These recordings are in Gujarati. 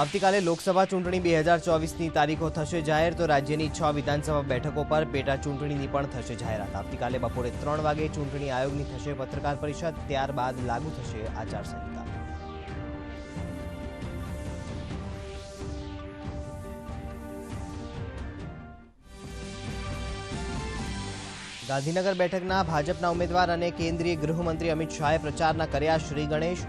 આવતીકાલે લોકસભા ચૂંટણી બે હજાર ચોવીસની તારીખો થશે જાહેર, તો રાજ્યની છ વિધાનસભા બેઠકો પર પેટા ચૂંટણીની પણ થશે જાહેરાત. આવતીકાલે બપોરે ત્રણ વાગે ચૂંટણી આયોગની થશે પત્રકાર પરિષદ, ત્યારબાદ લાગુ થશે આચારસંહિતા. ગાંધીનગર બેઠકના ભાજપના ઉમેદવાર અને કેન્દ્રીય ગૃહમંત્રી અમિત શાહે પ્રચારના કર્યા શ્રી ગણેશ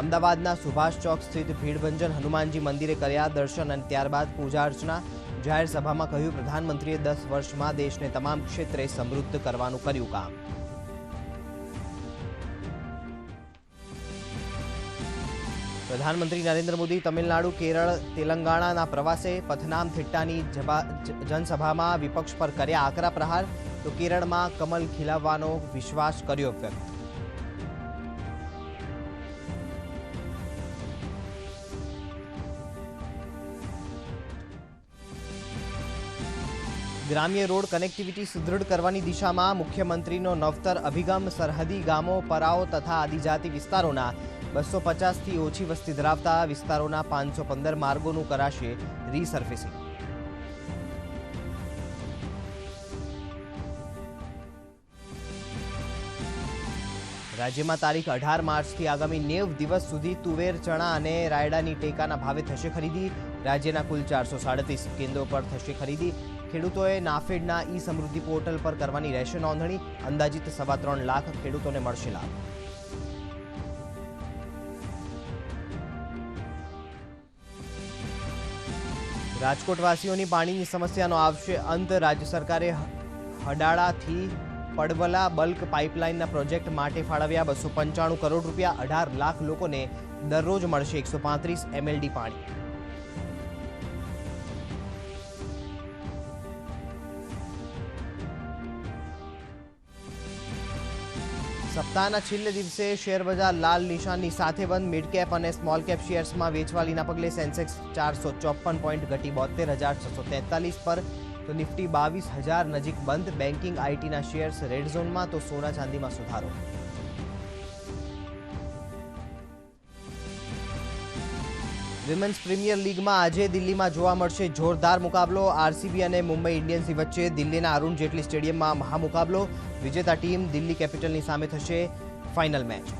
અમદાવાદના સુભાષ ચોક સ્થિત ભીડભંજન હનુમાનજી મંદિરે કર્યા દર્શન અને ત્યારબાદ પૂજા અર્ચના. જાહેર સભામાં કહ્યું, પ્રધાનમંત્રીએ દસ વર્ષમાં દેશને તમામ ક્ષેત્રે સમૃદ્ધ કરવાનું કર્યું કામ. પ્રધાનમંત્રી નરેન્દ્ર મોદી તમિલનાડુ, કેરળ, તેલંગાણાના પ્રવાસે પથનામથિટ્ટાની થિટ્ટાની જનસભામાં વિપક્ષ પર કર્યા આકરા પ્રહાર. તો કેરળમાં કમલ ખીલાવવાનો વિશ્વાસ કર્યો વ્યક્ત ગ્રામ્ય રોડ કનેક્ટિવિટી સુદૃઢ કરવાની દિશામાં મુખ્યમંત્રીનો નવતર અભિગમ, સરહદી ગામો, પરાઓ તથા આદિજાતિ વિસ્તારોના બસો પચાસથી ઓછી વસ્તી ધરાવતા વિસ્તારોના પાંચસો પંદર માર્ગોનું કરાશે રીસર્ફેસિંગ રાજ્યમાં તારીખ અઢાર માર્ચથી આગામી નેવ દિવસ સુધી તુવેર, ચણા અને રાયડાની ટેકાના ભાવે થશે ખરીદી. રાજ્યના કુલ ચારસો સાડત્રીસ કેન્દ્રો પર થશે ખરીદી. ખેડૂતોએ નાફેડના ઈ સમૃદ્ધિ પોર્ટલ પર કરવાની રહેશે નોંધણી. અંદાજિત સવા ત્રણ લાખ ખેડૂતોને મળશે લાભ. રાજકોટવાસીઓની પાણીની સમસ્યાનો આવશે અંત. રાજ્ય સરકારે હડાળાથી પડવલા બલ્ક પાઇપલાઇનના પ્રોજેક્ટ માટે ફાળવ્યા બસો પંચાણું કરોડ રૂપિયા. અઢાર લાખ લોકોને દરરોજ મળશે એકસો પાંત્રીસ એમએલડી પાણી. સપ્તાહના છેલ્લે દિવસે શેર બજાર લાલ નિશાનની સાથે બંધ મિડ કેપ અને સ્મોલ કેપ શેર્સમાં વેચવાલીના પગલે સેન્સેક્સ ચારસો ચોપન પોઈન્ટ ઘટી બોતેર હજાર છસો તેતાલીસ પર. તો નિફ્ટી બાવીસ હજાર નજીક બંધ બેન્કિંગ આઈટીના શેર્સ રેડ ઝોનમાં તો સોના ચાંદીમાં સુધારો. વિમેન્સ પ્રીમિયર લીગમાં આજે દિલ્હીમાં જોવા મળશે જોરદાર મુકાબલો. આરસીબી અને મુંબઈ ઇન્ડિયન્સની વચ્ચે દિલ્હીના અરુણ જેટલી સ્ટેડિયમમાં મહામુકાબલો. વિજેતા ટીમ દિલ્હી કેપિટલની સામે થશે. Final match.